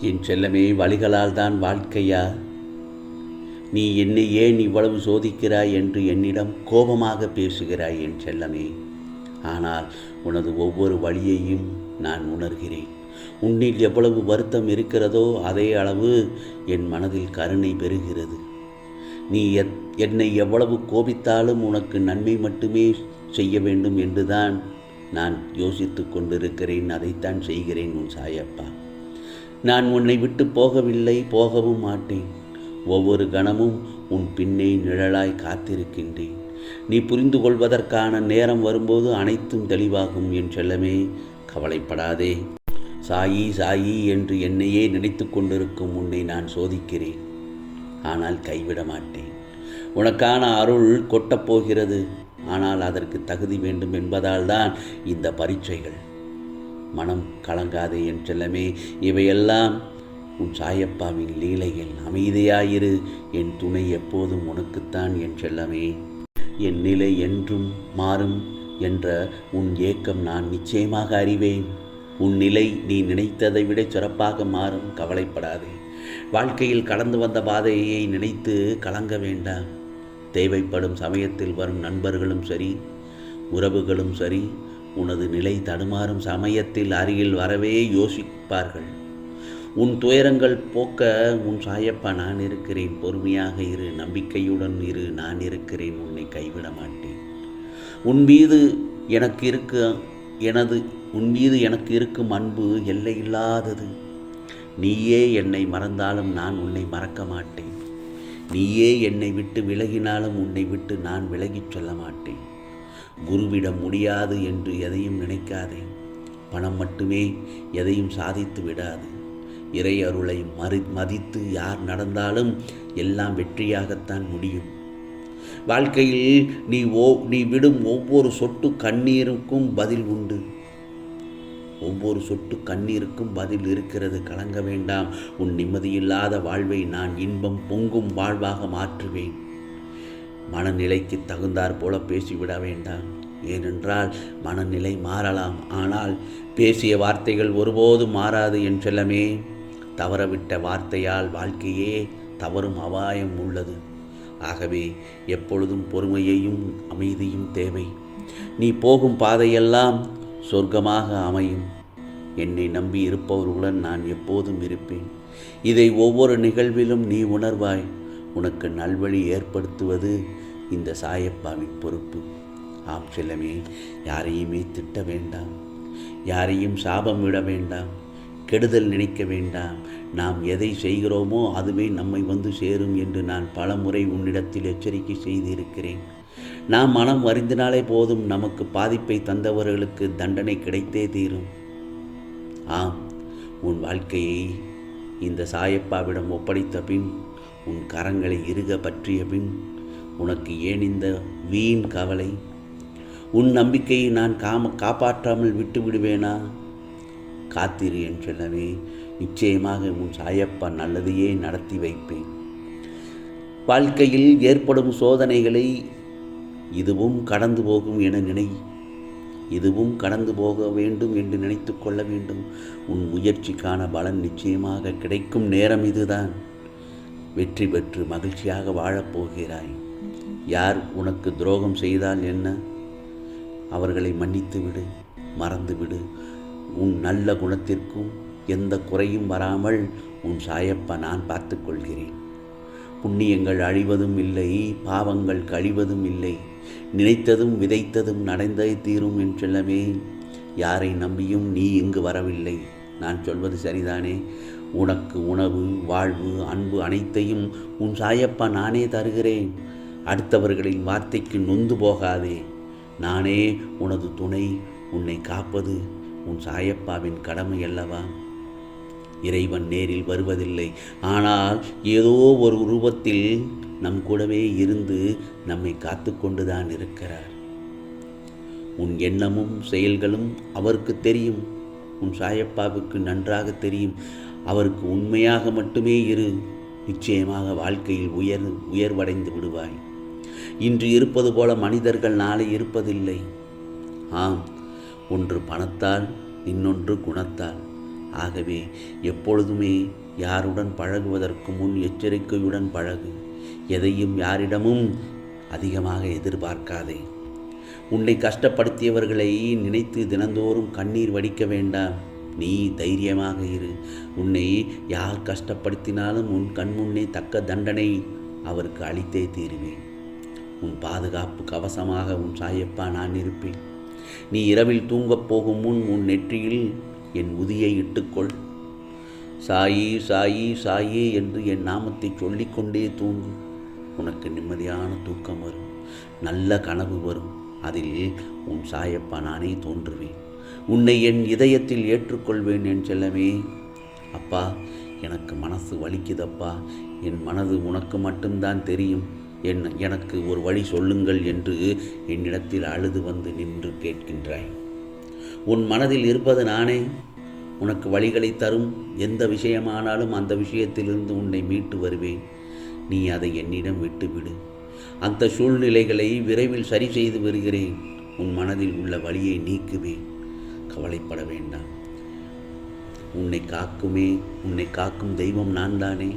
என் செல்லமே வழிகளால் தான் வாழ்க்கையா? நீ என்னை ஏன் இவ்வளவு சோதிக்கிறாய் என்று என்னிடம் கோபமாக பேசுகிறாய் என் செல்லமே. ஆனால் உனது ஒவ்வொரு வழியையும் நான் உணர்கிறேன். உன்னில் எவ்வளவு வருத்தம் இருக்கிறதோ அதே அளவு என் மனதில் கருணை பெறுகிறது. நீ எத் என்னை எவ்வளவு கோபித்தாலும் உனக்கு நன்மை மட்டுமே செய்ய வேண்டும் என்றுதான் நான் யோசித்து கொண்டிருக்கிறேன். அதைத்தான் செய்கிறேன் உன் சாயப்பா. நான் உன்னை விட்டு போகவில்லை போகவும் மாட்டேன். ஒவ்வொரு கணமும் உன் பின்னே நிழலாய் காத்திருக்கின்றேன். நீ புரிந்து கொள்வதற்கான நேரம் வரும்போது அனைத்தும் தெளிவாகும் என் செல்லமே கவலைப்படாதே. சாயி சாயி என்று என்னையே நினைத்து கொண்டிருக்கும் உன்னை நான் சோதிக்கிறேன். ஆனால் கைவிட மாட்டேன். உனக்கான அருள் கொட்டப்போகிறது ஆனால் அதற்கு தகுதி வேண்டும் என்பதால் தான் இந்த பரீட்சைகள். மனம் கலங்காதே என் செல்லமே. இவையெல்லாம் உன் சாயப்பாவின் லீலையில் அமைதியாயிரு. என் துணை எப்போதும் உனக்குத்தான் என் செல்லமே. என் நிலை என்றும் மாறும் என்ற உன் ஏக்கம் நான் நிச்சயமாக அறிவேன். உன் நிலை நீ நினைத்ததை விட சிறப்பாக மாறும். கவலைப்படாதே. வாழ்க்கையில் கடந்து வந்த பாதையை நினைத்து கலங்க வேண்டாம். தேவைப்படும் சமயத்தில் வரும் நண்பர்களும் சரி உறவுகளும் சரி உனது நிலை தடுமாறும் சமயத்தில் அருகில் வரவே யோசிப்பார்கள். உன் துயரங்கள் போக்க உன் சாயப்பா நான் இருக்கிறேன் பொறுமையாக இரு நம்பிக்கையுடன் இரு நான் இருக்கிறேன் உன்னை கைவிட மாட்டேன். உன் மீது எனக்கு இருக்க எனது உன் மீது எனக்கு இருக்கும் அன்பு எல்லையில்லாதது. நீயே என்னை மறந்தாலும் நான் உன்னை மறக்க மாட்டேன். நீயே என்னை விட்டு விலகினாலும் உன்னை விட்டு நான் விலகிச் சொல்ல மாட்டேன். குருவிடம் முடியாது என்று எதையும் நினைக்காதே. பணம் மட்டுமே எதையும் சாதித்து விடாது. இறை அருளை மறி மதித்து யார் நடந்தாலும் எல்லாம் வெற்றியாகத்தான் முடியும். வாழ்க்கையில் நீ ஓ நீ விடும் ஒவ்வொரு சொட்டு கண்ணீருக்கும் பதில் உண்டு. ஒவ்வொரு சொட்டு கண்ணீருக்கும் பதில் இருக்கிறது. கலங்க வேண்டாம். உன் நிம்மதியில்லாத வாழ்வை நான் இன்பம் பொங்கும் வாழ்வாக மாற்றுவேன். மனநிலைக்கு தகுந்தாற் போல பேசிவிட வேண்டாம். ஏனென்றால் மனநிலை மாறலாம். ஆனால் பேசிய வார்த்தைகள் ஒருபோதும் மாறாது என் செல்லமே. தவறவிட்ட வார்த்தையால் வாழ்க்கையே தவறும் அபாயம் உள்ளது. ஆகவே எப்பொழுதும் பொறுமையையும் அமைதியும் தேவை. நீ போகும் பாதையெல்லாம் சொர்க்கமாக அமையும். என்னை நம்பி இருப்பவர்களுடன் நான் எப்போதும் இருப்பேன். இதை ஒவ்வொரு நிகழ்விலும் நீ உணர்வாய். உனக்கு நல்வழி ஏற்படுத்துவது இந்த சாயப்பாவின் பொறுப்பு. ஆம் செல்லமே யாரையுமே திட்ட வேண்டாம். யாரையும் சாபம் விட வேண்டாம். கெடுதல் நினைக்க வேண்டாம். நாம் எதை செய்கிறோமோ அதுவே நம்மை வந்து சேரும் என்று நான் பல முறை உன்னிடத்தில் எச்சரிக்கை செய்திருக்கிறேன். நாம் மனம் வருந்தினாலே போதும் நமக்கு பாதிப்பை தந்தவர்களுக்கு தண்டனை கிடைத்தே தீரும். ஆம் உன் வாழ்க்கையை இந்த சாயப்பாவிடம் ஒப்படைத்த பின் உன் கரங்களை இறுக பற்றிய பின் உனக்கு ஏன் இந்த வீண் கவலை? உன் நம்பிக்கையை நான் காம காப்பாற்றாமல் விட்டு விடுவேனா? காத்திரு செல்லவே நிச்சயமாக உன் சாயப்பா நல்லதையே நடத்தி வைப்பேன். வாழ்க்கையில் ஏற்படும் சோதனைகளை இதுவும் கடந்து போகும் என நினை இதுவும் கடந்து போக வேண்டும் என்று நினைத்து கொள்ள வேண்டும். உன் முயற்சிக்கான பலன் நிச்சயமாக கிடைக்கும் நேரம் இதுதான். வெற்றி பெற்று மகிழ்ச்சியாக வாழப்போகிறாய் யார் உனக்கு துரோகம் செய்தால் என்ன? அவர்களை மன்னித்து விடு மறந்து விடு. உன் நல்ல குணத்திற்கும் எந்த குறையும் வராமல் உன் சாயப்பா நான் பார்த்து கொள்கிறேன். புண்ணியங்கள் அழிவதும் இல்லை பாவங்கள் கழிவதும் இல்லை. நினைத்ததும் விதைத்ததும் நடந்தே தீரும் என் செல்லமே. யாரை நம்பியும் நீ இங்கு வரவில்லை. நான் சொல்வது சரிதானே? உனக்கு உணவு வாழ்வு அன்பு அனைத்தையும் உன் சாயப்பா நானே தருகிறேன். அடுத்தவர்களின் வார்த்தைக்கு நொந்து போகாதே. நானே உனது துணை உன்னை காப்பது உன் சாயப்பாவின் கடமை அல்லவா? இறைவன் நேரில் வருவதில்லை. ஆனால் ஏதோ ஒரு உருவத்தில் நம் கூடவே இருந்து நம்மை காத்து கொண்டுதான் இருக்கிறார். உன் எண்ணமும் செயல்களும் அவருக்கு தெரியும். உன் சாயப்பாவுக்கு நன்றாக தெரியும். அவருக்கு உண்மையாக மட்டுமே இரு. நிச்சயமாக வாழ்க்கையில் உயர் உயர்வடைந்து விடுவாய். இன்று இருப்பது போல மனிதர்கள் நாளை இருப்பதில்லை. ஆம் ஒன்று பணத்தால் இன்னொன்று குணத்தால். ஆகவே எப்பொழுதுமே யாருடன் பழகுவதற்கு முன் எச்சரிக்கையுடன் பழகு. எதையும் யாரிடமும் அதிகமாக எதிர்பார்க்காதே. உன்னை கஷ்டப்படுத்தியவர்களை நினைத்து தினந்தோறும் கண்ணீர் வடிக்க வேண்டாம். நீ தைரியமாக இரு. உன்னை யார் கஷ்டப்படுத்தினாலும் உன் கண்முன்னே தக்க தண்டனை அவருக்கு அளித்தே தீருவேன். உன் பாதுகாப்பு கவசமாக உன் சாயப்பா நான் இருப்பேன். நீ இரவில் தூங்கப் போகும் முன் உன் நெற்றியில் என் உதியை இட்டுக்கொள். சாயி சாயி சாயே என்று என் நாமத்தை சொல்லிக்கொண்டே தூங்கு. உனக்கு நிம்மதியான தூக்கம் வரும். நல்ல கனவு வரும். அதில் உன் சாயப்பா நானே தோன்றுவேன். உன்னை என் இதயத்தில் ஏற்றுக்கொள்வேன் என் செல்லமே. அப்பா எனக்கு மனசு வலிக்குதப்பா. என் மனது உனக்கு மட்டும்தான் தெரியும். என் எனக்கு ஒரு வழி சொல்லுங்கள் என்று என்னிடத்தில் அழுது வந்து நின்று கேட்கின்றாய். உன் மனதில் இருப்பது நானே. உனக்கு வழிகளை தரும். எந்த விஷயமானாலும் அந்த விஷயத்திலிருந்து உன்னை மீட்டு வருவேன். நீ அதை என்னிடம் விட்டுவிடு. அந்த சூழ்நிலைகளை விரைவில் சரி செய்து வருகிறேன். உன் மனதில் உள்ள வழியை நீக்குவேன். கவலைப்பட வேண்டாம். உன்னை காக்குமே உன்னை காக்கும் தெய்வம் நான் தானே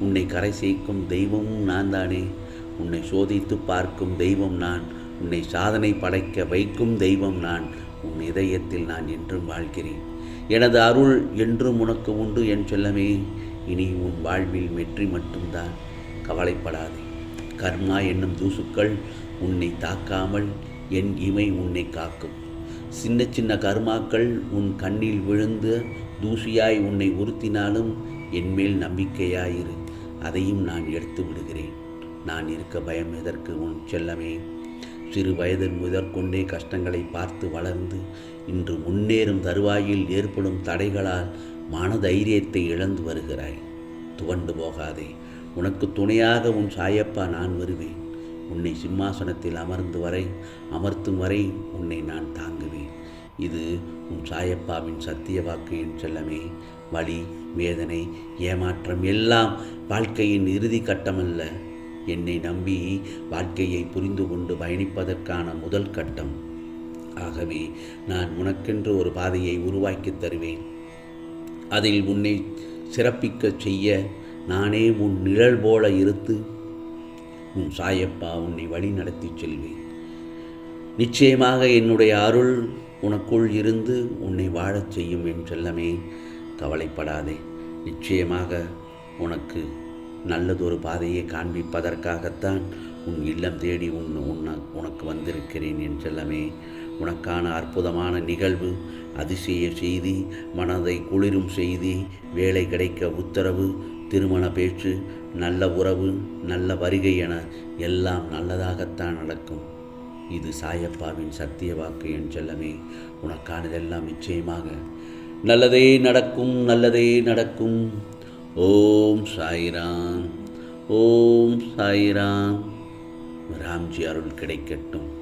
உன்னை கரை சேர்க்கும் தெய்வமும் நான் தானே உன்னை சோதித்து பார்க்கும் தெய்வம் நான். உன்னை சாதனை படைக்க வைக்கும் தெய்வம் நான். உன் இதயத்தில் நான் என்றும் வாழ்கிறேன். எனது அருள் என்றும் உனக்கு உண்டு என் செல்லமே. இனி உன் வாழ்வில் வெற்றி மட்டும்தான். கவலைப்படாதே. கர்மா என்னும் தூசுக்கள் உன்னை தாக்காமல் என் இமை உன்னை காக்கும். சின்ன சின்ன கர்மாக்கள் உன் கண்ணில் விழுந்து தூசியாய் உன்னை உறுத்தினாலும் என்மேல் நம்பிக்கையாயிரு. அதையும் நான் எடுத்து விடுகிறேன். நான் இருக்க பயம் எதற்கு உன் செல்லமே? சிறு வயதில் முதற்கொண்டே கஷ்டங்களை பார்த்து வளர்ந்து இன்று முன்னேறும் தருவாயில் ஏற்படும் தடைகளால் மனதைரியத்தை இழந்து வருகிறாய். துவண்டு போகாதே. உனக்கு துணையாக உன் சாயப்பா நான் வருவேன். உன்னை சிம்மாசனத்தில் அமர்ந்து வரை அமர்த்தும் வரை உன்னை நான் தாங்குவேன். இது உன் சாயப்பாவின் சத்திய வாக்கு என் செல்லமே. வலி வேதனை ஏமாற்றம் எல்லாம் வாழ்க்கையின் இறுதி கட்டமல்ல. என்னை நம்பி வாழ்க்கையை புரிந்து கொண்டு பயணிப்பதற்கான முதல் கட்டம். ஆகவே நான் உனக்கென்று ஒரு பாதையை உருவாக்கித் தருவேன். அதில் உன்னை சிறப்பிக்கச் செய்ய நானே உன் நிழல் போல இருத்து உன் சாயப்பா உன்னை வழி நடத்தி செல்வேன். நிச்சயமாக என்னுடைய அருள் உனக்குள் இருந்து உன்னை வாழச் செய்யும் என் செல்லமே. கவலைப்படாதே. நிச்சயமாக உனக்கு நல்லதொரு பாதையை காண்பிப்பதற்காகத்தான் உன் இல்லம் தேடி உன் உன்ன உனக்கு வந்திருக்கிறேன் என் செல்லமே. உனக்கான அற்புதமான நிகழ்வு அதிசய செய்தி மனதை குளிரும் செய்தி வேலை கிடைக்க உத்தரவு திருமண பேச்சு நல்ல உறவு நல்ல வருகை என எல்லாம் நல்லதாகத்தான் நடக்கும். இது சாயப்பாவின் சத்திய வாக்கு என் செல்லமே. உனக்கானதெல்லாம் நிச்சயமாக. நல்லதே நடக்கும் நல்லதே நடக்கும். ஓம் சாய்ராம் ஓம் சாய்ராம். ராம்ஜி அருள் கிடைக்கட்டும்.